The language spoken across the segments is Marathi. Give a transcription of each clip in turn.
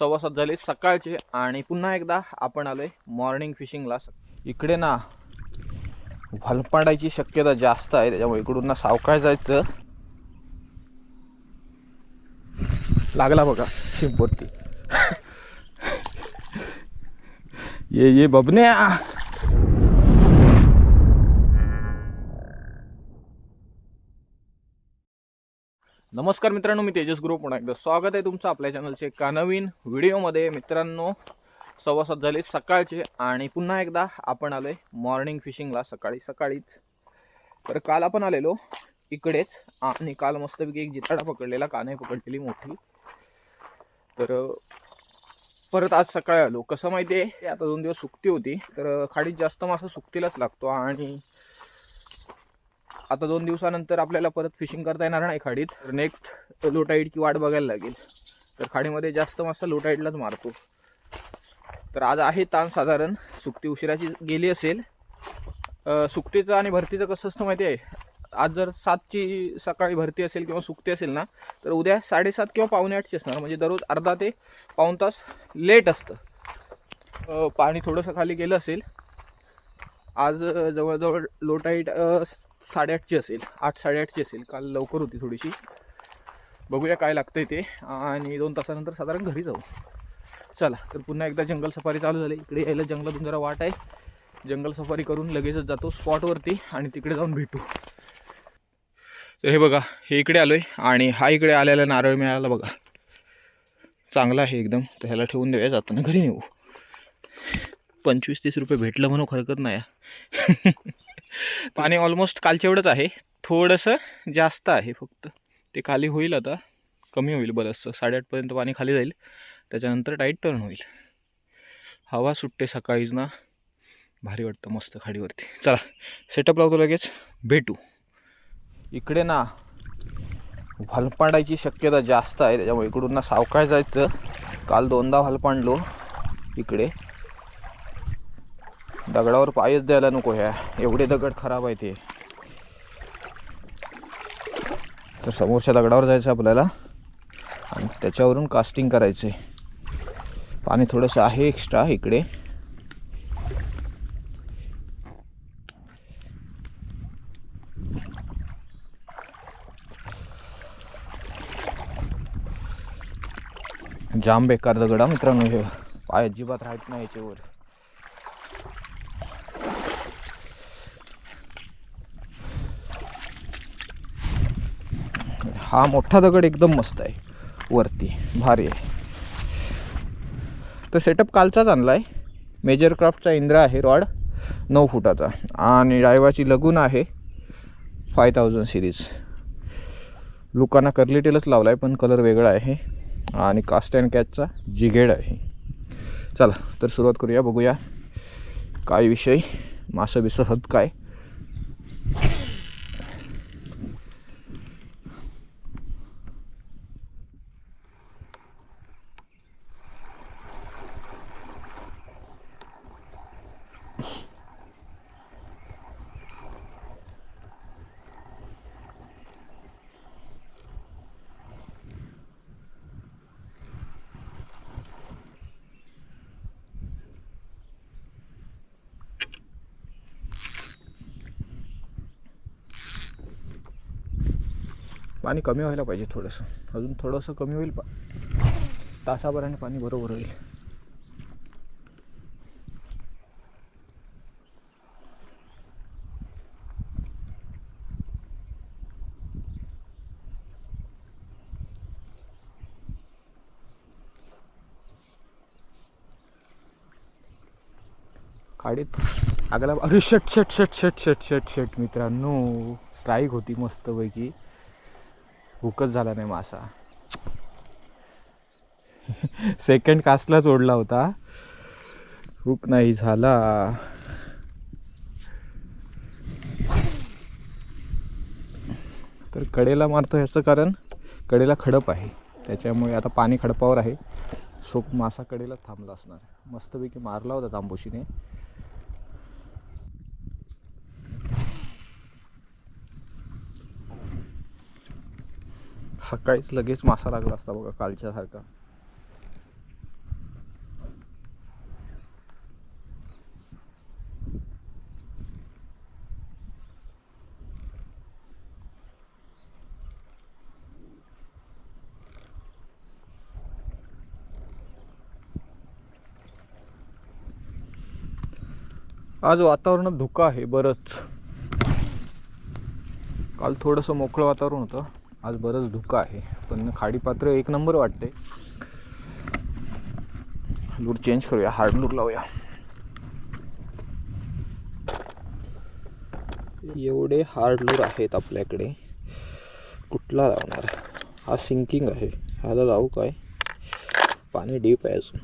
सव्वा सात झाले सकाळचे आणि पुन्हा एकदा आपण आलोय मॉर्निंग फिशिंगला इकडे ना भलपाडायची शक्यता जास्त आहे त्याच्यामुळे इकडून ना सावकाय जायचं. लागला बघा शिंपवरती ये ये बबन्या! नमस्कार मित्रांनो मी तेजस ग्रुप पुन्हा एकदा स्वागत आहे तुमचं आपल्या चॅनलचे एका नवीन व्हिडिओमध्ये मित्रांनो सव्वा सात झाले सकाळचे आणि पुन्हा एकदा आपण आलोय मॉर्निंग फिशिंगला सकाळी सकाळीच. तर काल आपण आलेलो इकडेच आणि काल मस्तपैकी एक जिताडा पकडलेला काने पकडलेली मोठी. तर परत आज सकाळी आलो. कसं माहिती आहे आता दोन दिवस सुकती होती. तर खाडीत जास्त मासा सुकतीलाच लागतो आणि आता दोन दिवसानंतर आपल्याला परत फिशिंग करता येणार नाही खाडीत. तर नेक्स्ट लोटाईडची वाट बघायला लागेल. तर खाडीमध्ये जास्त मासा लोटाईडलाच मारतो. तर आज आहे ताण साधारण. सुक्ती उशिराची गेली असेल. सुक्तीचं आणि भरतीचं कसं असतं माहिती आहे? आज जर सातची सकाळी भरती असेल किंवा सुकती असेल ना तर उद्या साडेसात किंवा पावणे आठची असणार. म्हणजे दररोज अर्धा ते पाऊण तास लेट असतं. पाणी थोडंसं खाली गेलं असेल. आज जवळजवळ लोटाईट साडेआठची असेल. आठ साडेआठची असेल. काल लवकर होती थोडीशी. बघूया काय लागतंय ते. आणि दोन तासानंतर साधारण घरी जाऊ. चला तर पुन्हा एकदा जंगल सफारी चालू झाली. इकडे यायला जंगलातून जरा वाट आहे. जंगल सफारी करून लगेचच जातो स्पॉटवरती आणि तिकडे जाऊन भेटू. तर हे बघा हे इकडे आलोय आणि हा इकडे आलेला नारळ मिळाला बघा. चांगला आहे एकदम. तर ह्याला ठेवून देऊया. जाताना घरी नेऊ. पंचवीस तीस रुपये भेटलं म्हणून हरकत नाही. पाणी ऑलमोस्ट कालच्या एवढंच आहे. थोडंसं जास्त आहे फक्त. ते खाली होईल आता. कमी होईल बरंचसं. साडेआठपर्यंत पाणी खाली जाईल. त्याच्यानंतर टाईट टर्न होईल. हवा सुटते सकाळीच ना. भारी वाटतं मस्त खाडीवरती. चला सेटअप लावतो लगेच. भेटू. इकडे ना भलपाडायची शक्यता जास्त आहे. त्याच्यामुळे इकडून ना सावकाळ जायचं. काल दोनदा भलपांडलो इकडे. दगडावर पायच द्यायला नको ह्या. एवढे दगड खराब आहे ते तर समोरच्या दगडावर जायचं आपल्याला. आणि त्याच्यावरून कास्टिंग करायचं. आहे पाणी थोडंसं आहे एक्स्ट्रा इकडे. जाम बेकार दगड मित्रांनो. हे पाय अजिबात राहत नाही याच्यावर. हा मोठा दगड एकदम मस्त आहे. वरती भारी आहे. तर सेटअप कालचाच आणला आहे मेजर क्राफ्टचा इंद्रा आहे रॉड नऊ फुटाचा. आणि डायवाची लगून आहे फाय थाउजंड सिरीज लुकांना कर्ली टेलच लावला आहे पण कलर वेगळा आहे. आणि कास्ट अँड कॅचचा जिगेड आहे. चला तर सुरुवात करूया बघूया. काय विषय? मासं बिसं हत काय? पाणी कमी व्हायला पाहिजे थोडंसं. अजून थोडंसं कमी होईल पा तासाभराने पाणी बरोबर होईल. काडीत आगला अरे shut shut shut shut shut shut shut मित्रांनो. स्ट्राईक होती मस्तपैकी. हुकच झाला नाही मासा. सेकंड कास्टलाच ओढला होता. हुक नाही झाला. तर कडेला मारतो ह्याचं कारण कडेला खडप आहे. त्याच्यामुळे आता पाणी खडपावर आहे. सो मासा कडेला थांबला असणार. मस्तपैकी मारला होता तांबोशीने. सकाळीच लगेच मासा लागला असता बघा कालच्या सारखा. आज वातावरणात धुकं आहे बरंच. काल थोडंसं मोकळं वातावरण होतं. आज बरंच धुकं आहे पण खाडीपात्र एक नंबर वाटते लूर चेंज करूया हार्ड लूर लावूया. एवढे हार्ड लूर आहेत आपल्याकडे. कुठला लावणार? हा सिंकिंग आहे. ह्याला लावू काय? पाणी डीप आहे अजून.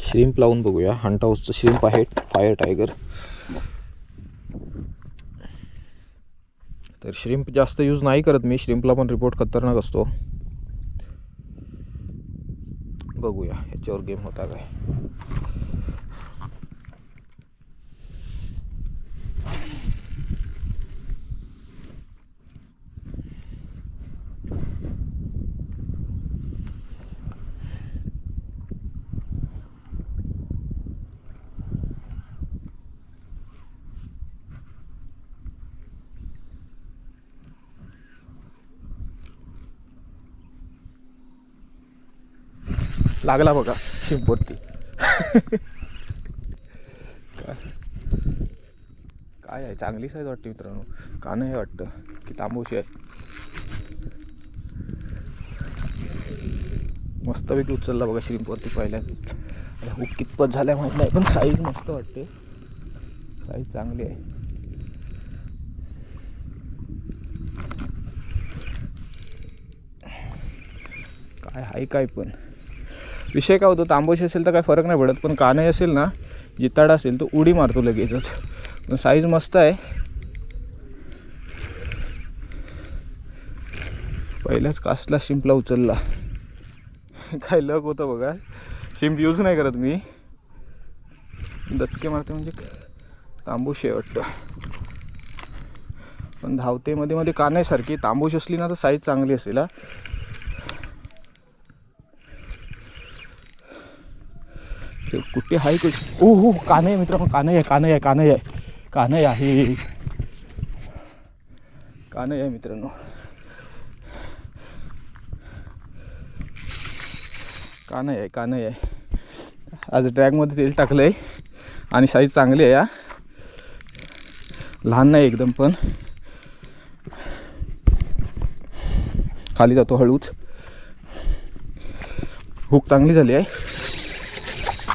श्रिम्प लावून बघूया. हंट हाऊसचं श्रिम्प आहे. फायर टायगर तर श्रिम्प जास्त यूज नाही करत मी. श्रिम्पला पण रिपोर्ट खतरनाक असतो. बघूया ह्याच्यावर गेम होता काय? लागला बघा. शिंपवरती काय काय आहे? चांगली साईज वाटते मित्रांनो. कानं हे वाटतं? की तांबूशी आहे. मस्तपैकी उचलला बघा श्रिंपवरती पहिल्याच आता हुक कितपत झाल्या माहीत नाही पण साईज मस्त वाटते. साईज चांगली आहे. काय आहे काय पण? विषय काय होतो तांबोशी असेल तर काय फरक नाही पडत पण काने असेल ना जिताडा असेल तर उडी मारतो लगेचच. पण साईज मस्त आहे. पहिल्याच कास्टला शिंपला उचलला. काय लक होतं बघा. शिंप यूज नाही करत मी. दचके मारते म्हणजे तांबूशी आहे वाटतं. पण धावतेमध्ये मध्ये कानेसारखी तांबूश असली ना तर साईज चांगली असेल हा. ते कुठे आहे कुठे? ओ हो कान आहे मित्रांनो कान आहे कान आहे कान आहे. कान आहे. कान आहे मित्रांनो. कान आहे कान आहे. आज ड्रॅगमध्ये तेल टाकलं आहे आणि साईज चांगली आहे या लहान नाही एकदम पण. खाली जातो हळूच. हुक चांगली झाली आहे.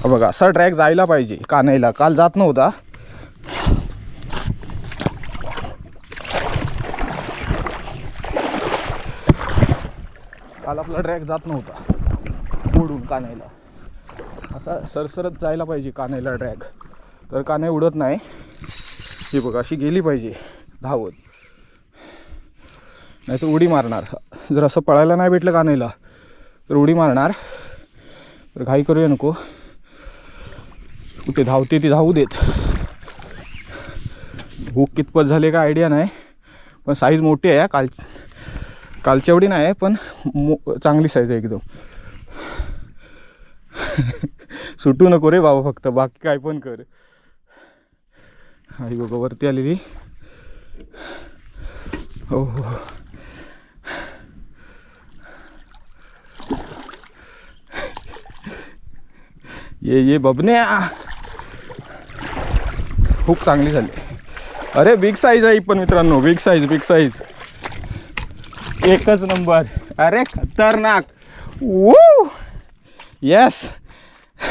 बघा असा ट्रॅक जायला पाहिजे. कानाईला काल जात नव्हता. काल आपला ट्रॅक जात नव्हता. उडून कानाईला असा सरसरत जायला पाहिजे कानाईला ट्रॅक. तर काने उडत नाही. ही बघा अशी गेली पाहिजे धावत. नाही तर उडी मारणार. जर असं पळायला नाही भेटलं कानाईला तर उडी मारणार. तर घाई करूया नको. कुठे धावते ती धावू देत. भूक कितपत झाले का आयडिया नाही. पण साईज मोठी आहे काल कालच्या एवढी नाही आहे पण मो चांगली साईज आहे एकदम. सुटू नको रे बाबा फक्त बाकी काय पण कर. आई बघा वरती आलेली. हो, हो हो. ये ये बबन्या. खूप चांगली झाली. अरे बिग साईज आहे पण मित्रांनो. बिग साईज बिग साईज एकच नंबर अरे खतरनाक. वू येस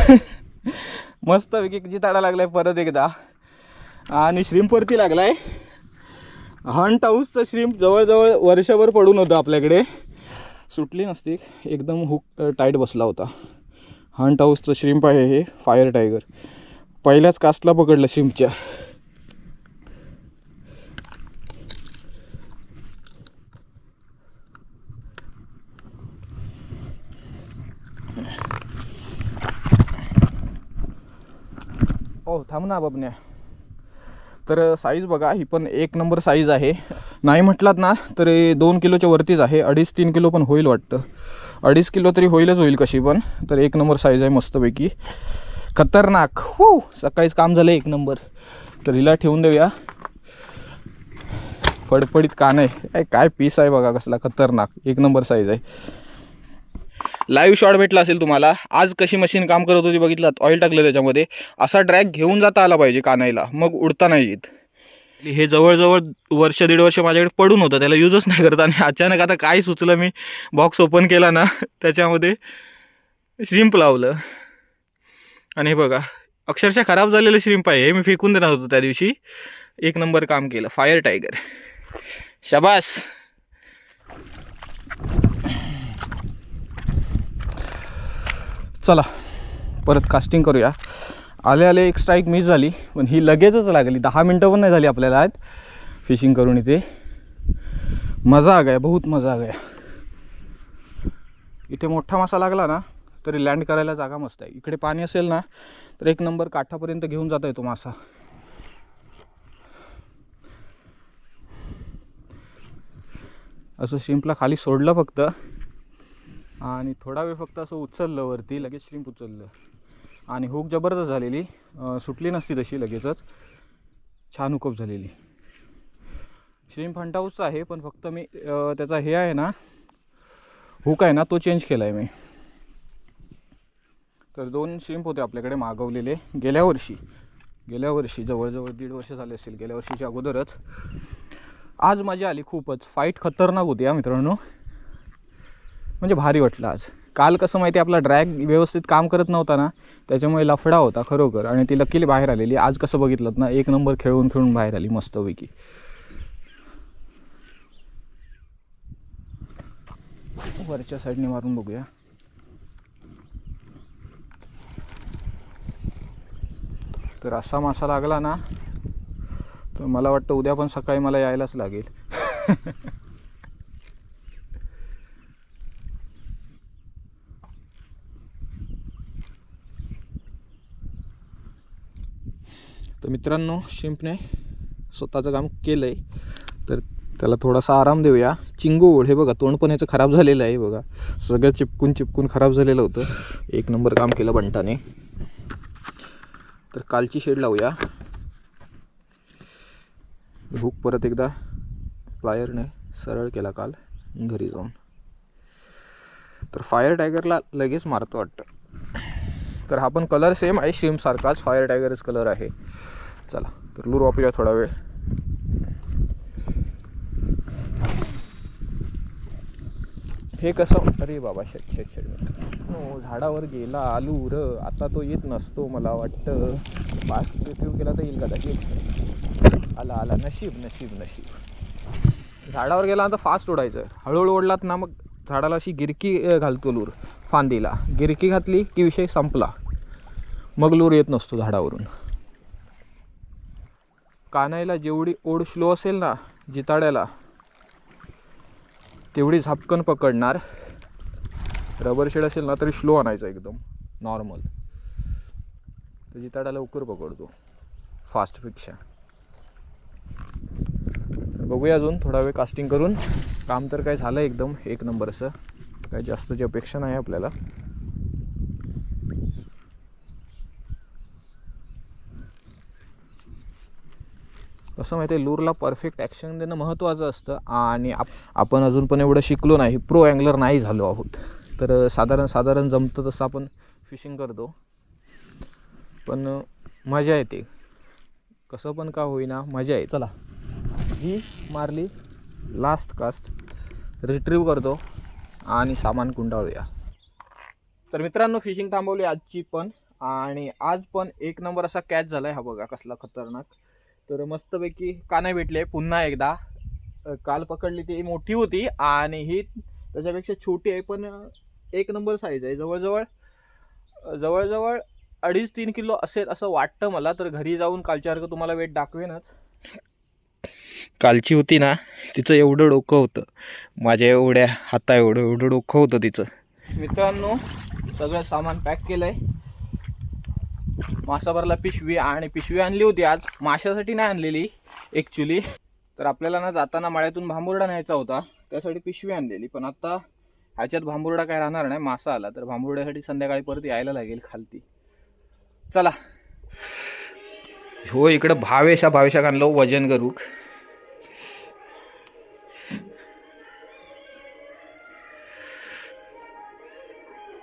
मस्त पैकी ताडा लागलाय परत एकदा. आणि श्रीमपवरती लागलाय. हंट हाऊसचं श्रीम्प जवळजवळ वर्षभर पडून होतं आपल्याकडे. सुटली नसती. एकदम हुक टाईट बसला होता. हंट हाऊसचं श्रिम्प आहे हे. फायर टायगर पहिल्याच कास्टला पकडलं शिमच्या. ओ थांब ना बाबण्या तर साईज बघा ही पण एक नंबर साईज आहे. नाही म्हटलात ना तर दोन किलोच्या वरतीच आहे. अडीच तीन किलो पण होईल वाटतं. अडीच किलो तरी होईलच होईल कशी पण तर एक नंबर साईज आहे मस्तपैकी. खतरनाक. हो सकाळीच काम झालं एक नंबर. तर हिला ठेवून देऊया. फडफडीत कान आहे. काय काय पीस आहे बघा कसला खतरनाक. एक नंबर साईज आहे. लाईव्ह शॉट भेटला असेल तुम्हाला. आज कशी मशीन काम करत होती बघितलं ऑइल टाकलं त्याच्यामध्ये. असा ड्रॅग घेऊन जाता आला पाहिजे कानाईला. मग उडता नाही येत. हे जवळजवळ वर्ष दीड वर्ष माझ्याकडे पडून होतं. त्याला यूजच नाही करत. आणि अचानक आता काय सुचलं मी? बॉक्स ओपन केला ना त्याच्यामध्ये शिंप लावलं. आणि हे बघा अक्षरशः खराब झालेलं श्रिम्प आहे हे मी फेकून देणार होतो त्या दिवशी. एक नंबर काम केलं फायर टायगर शबास. चला परत कास्टिंग करूया. आले आले एक स्ट्राईक मिस झाली पण ही लगेचच लागली. दहा मिनटं पण नाही झाली आपल्याला आज. फिशिंग करून इथे. मजा आ गया बहुत मजा आ गया. इथे मोठा मासा लागला ना तरी लँड करायला जागा मस्त आहे. इकडे पाणी असेल ना तर एक नंबर काठापर्यंत घेऊन जाता येतो मासा. असं शिंपला खाली सोडलं फक्त. आणि थोडा वेळ फक्त असं उचललं वरती लगेच श्रिंप उचललं. आणि हुक जबरदस्त झालेली. सुटली नसती तशी लगेचच. छान हुकअप झालेली. श्रिंप हंटाऊसचा आहे पण फक्त मी त्याचा हे आहे ना हुक आहे ना तो चेंज केला आहे मी. तर दोन शिंप होते आपल्याकडे मागवलेले गेल्या वर्षी. गेल्या वर्षी जवळजवळ दीड वर्ष झाले असेल गेल्या वर्षीच्या अगोदरच. आज मजा आली खूपच. फाईट खतरनाक होती हा मित्रांनो. म्हणजे भारी वाटलं आज. काल कसं माहिती आपला ड्रॅग व्यवस्थित काम करत नव्हता ना त्याच्यामुळे लफडा होता खरोखर. आणि ती लकीली बाहेर आलेली. आज कसं बघितलं ना एक नंबर खेळून खेळून बाहेर आली मस्तपैकी. वरच्या साईडने मारून बघूया. तर असा मासा लागला ना तर मला वाटतं उद्या पण सकाळी मला यायलाच लागेल. तर मित्रांनो शिंपने स्वतःचं काम केलं आहे तर त्याला थोडासा आराम देऊया. चिंगूळ हे बघा तोंड पण याचं खराब झालेलं आहे बघा. सगळं चिपकून चिपकून खराब झालेलं होतं. एक नंबर काम केलं बंटाने. तर कालची शेड लावूया. हुक परत एकदा प्लायरने सरळ केला काल घरी जाऊन. तर फायर टायगरला लगेच मारतो वाटतं. तर हा पण कलर सेम आहे श्रीमसारखाच फायर टायगरच कलर आहे. चला तर लूर वापरूया थोडा वेळ. हे कसं? अरे बाबा शट शट शट. हो झाडावर गेला आलू र आता तो येत नसतो मला वाटतं. फास्ट रिट्रीव केला तर येईल कदाचित आला आला. नशीब नशीब नशीब. झाडावर गेला तर फास्ट ओढायचं. हळूहळू ओढलात ना मग झाडाला अशी गिरकी घालतो लूर फांदीला. गिरकी घातली की विषय संपला. मग लूर येत नसतो झाडावरून. कानायला जेवढी ओढ स्लो असेल ना जिताड्याला तेवढी झापकन पकडणार. रबर शेड असेल ना तरी स्लो आणायचा एकदम. नॉर्मल तर जिताडा लवकर पकडतो. फास्टपेक्षा बघूया अजून थोडा वेळ कास्टिंग करून. काम तर काय झालं एकदम एक नंबरचं काय जास्तची अपेक्षा नाही आपल्याला. कसं माहिती आहे लूरला परफेक्ट ॲक्शन देणं महत्त्वाचं असतं आणि आप आपण अजून पण एवढं शिकलो नाही प्रो अँगलर नाही झालो आहोत. तर साधारण साधारण जमतं तसं आपण फिशिंग करतो. पण मजा येते. कसं पण का होईना मजा येते. चला. ही मारली लास्ट कास्ट रिट्रीव करतो आणि सामान कुंडाळूया तर मित्रांनो फिशिंग थांबवली आजची पण. आणि आज पण एक नंबर असा कॅच झाला आहे हा बघा कसला खतरनाक. तर मस्तपैकी का नाही भेटले पुन्हा एकदा. काल पकडली ती मोठी होती आणि ही त्याच्यापेक्षा छोटी आहे पण एक नंबर साईज आहे. जवळजवळ जवळजवळ अडीच तीन किलो असेल असं वाटतं मला. तर घरी जाऊन कालच्यासारखं तुम्हाला वेट दाखवेनच. कालची होती ना तिचं एवढं डोकं होतं. माझ्या एवढ्या हाता एवढं एवढं डोकं होतं तिचं. मित्रांनो सगळं सामान पॅक केलंय. मासाभरला पिशवी आणि पिशवी आणली होती आज. माशासाठी नाही आणलेली ॲक्च्युली तर आपल्याला ना जाताना माळ्यातून भांबुर्डा न्यायचा होता. त्यासाठी पिशवी आणलेली. पण आता ह्याच्यात भांबुर्डा काय राहणार नाही. मासा आला तर भांबुर्ड्यासाठी संध्याकाळी परत यायला लागेल खालती. चला. हो इकडं भावेशा भावेशाक आणलो वजन करूक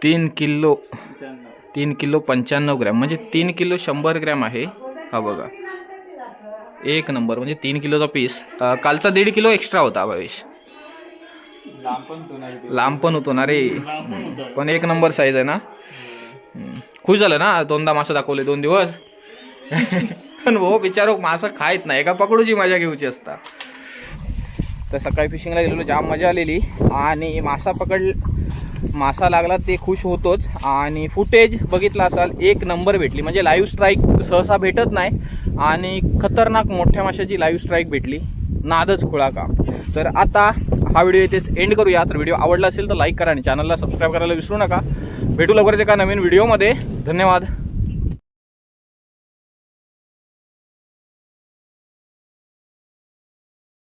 तीन किलो तीन किलो पंच्याण्णव ग्रॅम. म्हणजे तीन किलो शंभर ग्रॅम आहे. हा बघा. एक नंबर. म्हणजे तीन किलोचा पीस कालचा दीड किलो एक्स्ट्रा होता भावेश. लांब पण होतो ना रे. पण एक नंबर साईज आहे ना. खुश झालं ना? दोनदा मासा दाखवले दोन दिवस. पण हो बिचारो मासा खायत नाही. का पकडूची मजा घेऊची असता. तर सकाळी फिशिंगला गेलेलो जाम मजा आलेली. आणि मासा पकड मासा लागला ते खुश होतोच. आणि फुटेज बघितला असाल एक नंबर भेटली. म्हणजे लाईव्ह स्ट्राईक सहसा भेटत नाही. आणि खतरनाक मोठ्या माशाची लाईव्ह स्ट्राईक भेटली. नादच खुळा का तर आता हा व्हिडिओ इथेच एंड करूया. तर व्हिडिओ आवडला असेल तर लाईक करा आणि चॅनलला सबस्क्राईब करायला विसरू नका. भेटू लवकरच एका नवीन व्हिडिओमध्ये धन्यवाद.